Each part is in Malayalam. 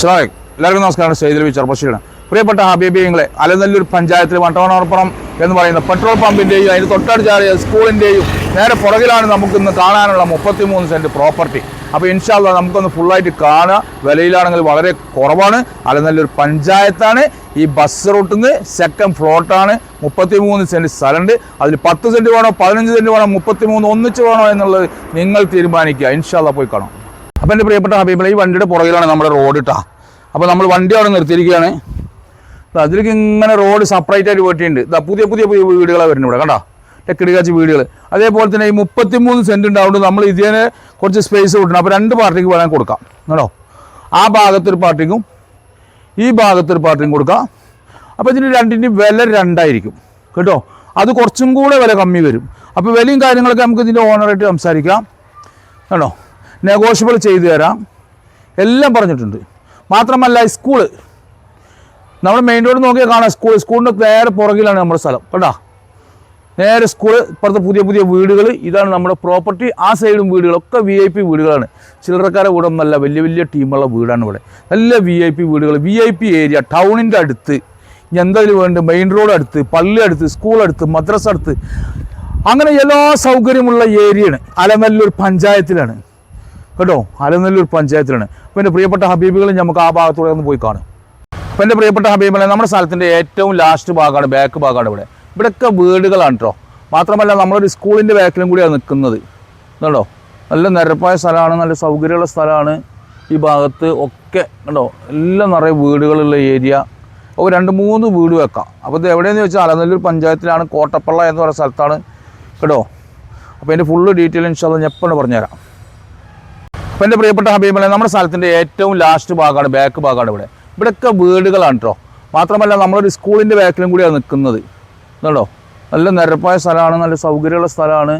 സ്ലാം എല്ലാവർക്കും നമസ്കാരം. സെയ്തിൽ ചെറുപ്പശ്ശേരിയാണ് പ്രിയപ്പെട്ട ഹബീബിയങ്ങളെ അലനല്ലൂർ പഞ്ചായത്തിൽ വട്ടവണപ്പുറം എന്ന് പറയുന്ന പെട്രോൾ പമ്പിന്റെയും അതിന് തൊട്ടടുത്തായ സ്കൂളിന്റെയും നേരെ പുറകിലാണ് നമുക്കിന്ന് കാണാനുള്ള മുപ്പത്തിമൂന്ന് സെന്റ് പ്രോപ്പർട്ടി. അപ്പോൾ ഇൻഷാല്ല നമുക്കൊന്ന് ഫുള്ളായിട്ട് കാണുക. വിലയിലാണെങ്കിൽ വളരെ കുറവാണ്. അലനല്ലൂർ പഞ്ചായത്താണ്. ഈ ബസ് റൂട്ടിൽ നിന്ന് സെക്കൻഡ് ഫ്ലോട്ടാണ് മുപ്പത്തിമൂന്ന് സെന്റ് സ്ഥലമുണ്ട്. അതിൽ പത്ത് സെന്റ് വേണോ പതിനഞ്ച് സെന്റ് വേണോ മുപ്പത്തിമൂന്ന് ഒന്നിച്ച് വേണോ എന്നുള്ളത് നിങ്ങൾ തീരുമാനിക്കുക. ഇൻഷാല്ല പോയി കാണാം. അപ്പോൾ എന്റെ പ്രിയപ്പെട്ട ഹബീബിളെ ഈ വണ്ടിയുടെ പുറകിലാണ് നമ്മുടെ റോഡ് ഇട്ടാ അപ്പോൾ നമ്മൾ വണ്ടി അവിടെ നിർത്തിയിരിക്കുകയാണ്. അതിലേക്ക് ഇങ്ങനെ റോഡ് സെപ്പറേറ്റ് ആയിട്ട് പോയിട്ടുണ്ട് ഇതാ പുതിയ പുതിയ പുതിയ വീടുകളാണ് വരുന്നത് ഇവിടെ കണ്ടോ? ടെക്കിടിക്കാച്ച് വീടുകൾ അതേപോലെ തന്നെ ഈ മുപ്പത്തിമൂന്ന് സെന്റ് ഉണ്ടാവുന്നത് നമ്മൾ ഇതിനെ കുറച്ച് സ്പേസ് കൊടുക്കണം അപ്പോൾ രണ്ട് പാർട്ടിക്ക് വേണം കൊടുക്കാം. കേട്ടോ ആ ഭാഗത്തൊരു പാർട്ടിക്കും ഈ ഭാഗത്തൊരു പാർട്ടിക്കും കൊടുക്കാം. അപ്പോൾ ഇതിന് രണ്ടിന്റെയും വില രണ്ടായിരിക്കും. കേട്ടോ? അത് കുറച്ചും കൂടെ വില കമ്മി വരും. അപ്പോൾ വിലയും കാര്യങ്ങളൊക്കെ നമുക്ക് ഇതിന്റെ ഓണറായിട്ട് സംസാരിക്കാം. കേട്ടോ നെഗോഷ്യബിൾ ചെയ്തു തരാം. എല്ലാം പറഞ്ഞിട്ടുണ്ട്. മാത്രമല്ല സ്കൂൾ നമ്മൾ മെയിൻ റോഡ് നോക്കിയാൽ കാണാം സ്കൂൾ സ്കൂളിന്റെ നേരെ പുറകിലാണ് നമ്മുടെ സ്ഥലം. കേട്ടോ നേരെ സ്കൂൾ ഇപ്പുറത്തെ പുതിയ പുതിയ വീടുകൾ. ഇതാണ് നമ്മുടെ പ്രോപ്പർട്ടി ആ സൈഡും വീടുകളൊക്കെ വി ഐ പി വീടുകളാണ്. ചില്ലറക്കാരെ നല്ല വലിയ വലിയ ടീമുള്ള വീടാണ് ഇവിടെ. നല്ല വി ഐ പി വീടുകൾ. വി ഐ പി ഏരിയ ടൗണിന്റെ അടുത്ത്. എന്തതിൽ വേണ്ട മെയിൻ റോഡ് അടുത്ത് പള്ളി അടുത്ത് സ്കൂൾ അടുത്ത് മദ്രസ അടുത്ത്. അങ്ങനെ എല്ലാ സൗകര്യമുള്ള ഏരിയയാണ് അലമല്ലൂർ പഞ്ചായത്തിലാണ്. കേട്ടോ? അലനല്ലൂർ പഞ്ചായത്തിലാണ്. അപ്പോൾ എന്റെ പ്രിയപ്പെട്ട ഹബീബുകളും നമുക്ക് ആ ഭാഗത്തൂടെ ഒന്ന് പോയി കാണും. അപ്പോൾ എന്റെ പ്രിയപ്പെട്ട ഹബീബുകളെ നമ്മുടെ സ്ഥലത്തിന്റെ ഏറ്റവും ലാസ്റ്റ് ഭാഗമാണ് ബാക്ക് ഭാഗമാണ് ഇവിടെ. ഇവിടെയൊക്കെ വീടുകളാണ് കേട്ടോ മാത്രമല്ല നമ്മളൊരു സ്കൂളിന്റെ ബാക്കിലും കൂടിയാണ് നിൽക്കുന്നത് കേട്ടോ നല്ല നിരപ്പായ സ്ഥലമാണ് നല്ല സൗകര്യമുള്ള സ്ഥലമാണ് ഈ ഭാഗത്ത്. ഒക്കെ കണ്ടോ? എല്ലാം നിറയെ വീടുകളുള്ള ഏരിയ. അപ്പോൾ രണ്ട് മൂന്ന് വീട് വെക്കാം. അപ്പോൾ ഇത് എവിടെയെന്ന് വെച്ചാൽ അലനല്ലൂർ പഞ്ചായത്തിലാണ് കോട്ടപ്പള്ള എന്ന് പറയുന്ന സ്ഥലത്താണ്. കേട്ടോ അപ്പോൾ അതിന്റെ ഫുള്ള് ഡീറ്റെയിൽ ഇൻഷാല്ല ഞാൻ എപ്പോഴും പറഞ്ഞുതരാം. അപ്പോൾ എന്റെ പ്രിയപ്പെട്ട ഹബീബിനെ നമ്മുടെ സ്ഥലത്തിന്റെ ഏറ്റവും ലാസ്റ്റ് ഭാഗമാണ് ബാക്ക് ഭാഗമാണ് ഇവിടെ. ഇവിടെയൊക്കെ വീടുകളാണ് കേട്ടോ മാത്രമല്ല നമ്മളൊരു സ്കൂളിന്റെ ബാക്കിലും കൂടിയാണ് നിൽക്കുന്നത് കണ്ടോ? നല്ല നിരപ്പായ സ്ഥലമാണ് നല്ല സൗകര്യമുള്ള സ്ഥലമാണ്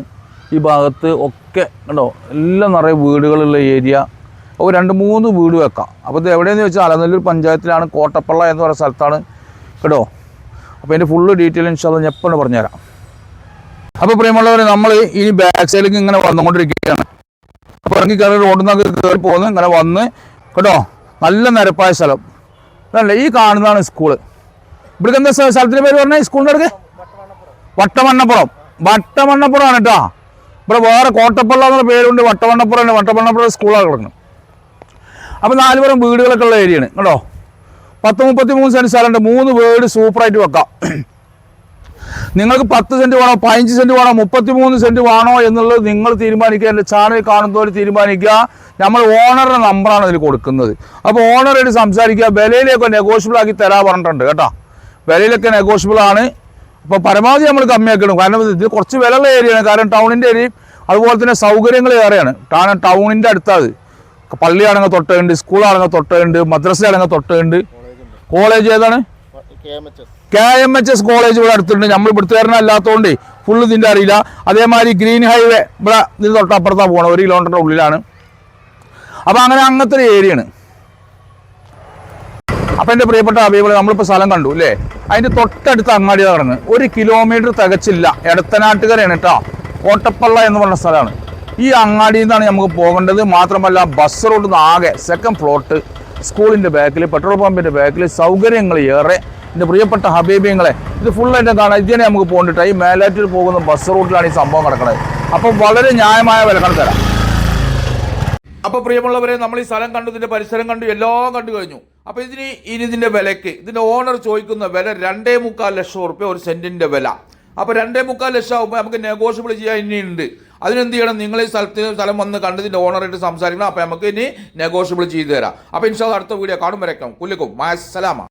ഈ ഭാഗത്ത് ഒക്കെ. കണ്ടോ? എല്ലാം നിറയെ വീടുകളുള്ള ഏരിയ. അപ്പോൾ രണ്ട് മൂന്ന് വീട് വെക്കാം. അപ്പോൾ ഇത് എവിടെയെന്ന് വെച്ചാൽ അലനല്ലൂർ പഞ്ചായത്തിലാണ് കോട്ടപ്പള്ള എന്ന് പറയുന്ന സ്ഥലത്താണ്. കേട്ടോ അപ്പോൾ അതിന്റെ ഫുള്ള് ഡീറ്റെയിൽ ഇൻഷാൽ ഞാൻ എപ്പോഴും പറഞ്ഞുതരാം. അപ്പോൾ പ്രിയമുള്ളവർ നമ്മൾ ഈ ബാക്ക് സൈഡിലേക്ക് ഇങ്ങനെ വന്നുകൊണ്ടിരിക്കുകയാണ്. അപ്പോൾ ഇറങ്ങി കയറി റോഡിൽ നിന്നൊക്കെ കയറി പോകുന്നു ഇങ്ങനെ വന്ന് കേട്ടോ? നല്ല നിരപ്പായ സ്ഥലം. അതല്ലേ ഈ കാണുന്നതാണ് സ്കൂൾ ഇവിടെ എന്താ സ്ഥലത്തിന്റെ പേര് പറഞ്ഞാൽ സ്കൂളിന്റെ അടുക്ക് വട്ടമണ്ണപ്പുറം. വട്ടമണ്ണപ്പുറമാണ് കേട്ടോ. ഇവിടെ വേറെ കോട്ടപ്പള്ള എന്നുള്ള പേരുണ്ട്. വട്ടമണ്ണപ്പുറം വട്ടമണ്ണപ്പുറം സ്കൂളാണ് കിടക്കുന്നത്. അപ്പോൾ നാലുപുറം വീടുകളൊക്കെ ഉള്ള ഏരിയയാണ് കേട്ടോ? പത്ത് മുപ്പത്തി മൂന്ന് സെന്റ് സ്ഥലമുണ്ട്. മൂന്ന് വീട് സൂപ്പറായിട്ട് വെക്കാം. നിങ്ങൾക്ക് പത്ത് സെന്റ് വേണോ പതിനഞ്ച് സെന്റ് വേണോ മുപ്പത്തി മൂന്ന് സെന്റ് വേണോ എന്നുള്ളത് നിങ്ങൾ തീരുമാനിക്കുക. എന്റെ ചാനൽ കാണുന്നവർ തീരുമാനിക്കുക. നമ്മൾ ഓണറുടെ നമ്പറാണ് ഇതിൽ കൊടുക്കുന്നത്. അപ്പോൾ ഓണറായിട്ട് സംസാരിക്കുക. വിലയിലേക്ക് നെഗോഷ്യബിൾ ആക്കി തരാൻ പറഞ്ഞിട്ടുണ്ട് കേട്ടോ. വിലയിലൊക്കെ നെഗോഷ്യബിൾ ആണ്. അപ്പോൾ പരമാവധി നമ്മൾ കമ്മിയാക്കണം കാരണം ഇത് കുറച്ച് വിലയുള്ള ഏരിയയാണ് കാരണം ടൗണിന്റെ ഏരിയയും അതുപോലെ തന്നെ സൗകര്യങ്ങൾ ഏറെയാണ്. കാരണം ടൗണിന്റെ അടുത്താത് പള്ളിയാണെങ്കിൽ തൊട്ടുണ്ട് സ്കൂളാണെങ്കിൽ തൊട്ടുണ്ട് മദ്രസയാണെങ്കിൽ തൊട്ടുണ്ട് കോളേജ് ഏതാണ്? K M H S. College ഇവിടെ അടുത്തുണ്ട്. നമ്മൾ ഇവിടുത്തുകാരനെ അല്ലാത്തതുകൊണ്ട് ഫുൾ ഇതിന്റെ അറിയില്ല. അതേമാതിരി ഗ്രീൻ ഹൈവേ ഇവിടെ ഇത് തൊട്ടപ്പുറത്താണ് പോകണം ഒരു കിലോമീറ്ററിന്റെ ഉള്ളിലാണ്. അപ്പോൾ അങ്ങനെ അങ്ങനത്തെ ഒരു ഏരിയയാണ് അപ്പം എന്റെ പ്രിയപ്പെട്ട അഭിപ്രായം നമ്മളിപ്പോൾ സ്ഥലം കണ്ടു അല്ലേ? അതിന്റെ തൊട്ടടുത്ത് അങ്ങാടി കിടന്ന് ഒരു കിലോമീറ്റർ തികച്ചില്ല. എടത്തനാട്ടുകരയാണ് കേട്ടോ കോട്ടപ്പള്ള എന്ന് പറഞ്ഞ സ്ഥലമാണ്. ഈ അങ്ങാടിയിൽ നിന്നാണ് നമുക്ക് പോകേണ്ടത്. മാത്രമല്ല ബസ് റോഡിൽ നിന്ന് ആകെ സെക്കൻഡ് ഫ്ലോട്ട് സ്കൂളിന്റെ ബാക്കിൽ പെട്രോൾ പമ്പിന്റെ ബാക്കിൽ സൗകര്യങ്ങൾ ഏറെ എന്റെ പ്രിയപ്പെട്ട ഹബീബിയങ്ങളെ ഇത് ഫുള്ളായിട്ട് കാണാം. ഇതിനെ നമുക്ക് പോകണ്ടിട്ട് ഈ മേലാറ്റിൽ പോകുന്ന ബസ് റൂട്ടിലാണ് ഈ സംഭവം കിടക്കുന്നത് അപ്പം വളരെ ന്യായമായ വില തരാം. അപ്പൊ പ്രിയമുള്ളവരെ നമ്മൾ ഈ സ്ഥലം കണ്ടു ഇതിന്റെ പരിസരം കണ്ടു എല്ലാം കണ്ടു കഴിഞ്ഞു. അപ്പൊ ഇതിന് ഇനി ഇതിന്റെ വിലക്ക് ഇതിന്റെ ഓണർ ചോദിക്കുന്ന വില രണ്ടേ മുക്കാൽ ലക്ഷം റുപ്യ ഒരു സെന്റിന്റെ വില. അപ്പൊ രണ്ടേ മുക്കാൽ ലക്ഷം ആകുമ്പോൾ നമുക്ക് നെഗോഷ്യബിൾ ചെയ്യാൻ ഇനിയുണ്ട് അതിനെന്ത് ചെയ്യണം? നിങ്ങൾ ഈ സ്ഥലത്ത് സ്ഥലം വന്ന് കണ്ടതിന്റെ ഓണറായിട്ട് സംസാരിക്കണം. അപ്പൊ നമുക്ക് ഇനി നെഗോഷ്യബിൾ ചെയ്തു തരാം. അപ്പൊ ഇൻഷാ അടുത്ത വീഡിയോ കാണും വരയ്ക്കാം. കുല്ലിക്കും. മാസലാമ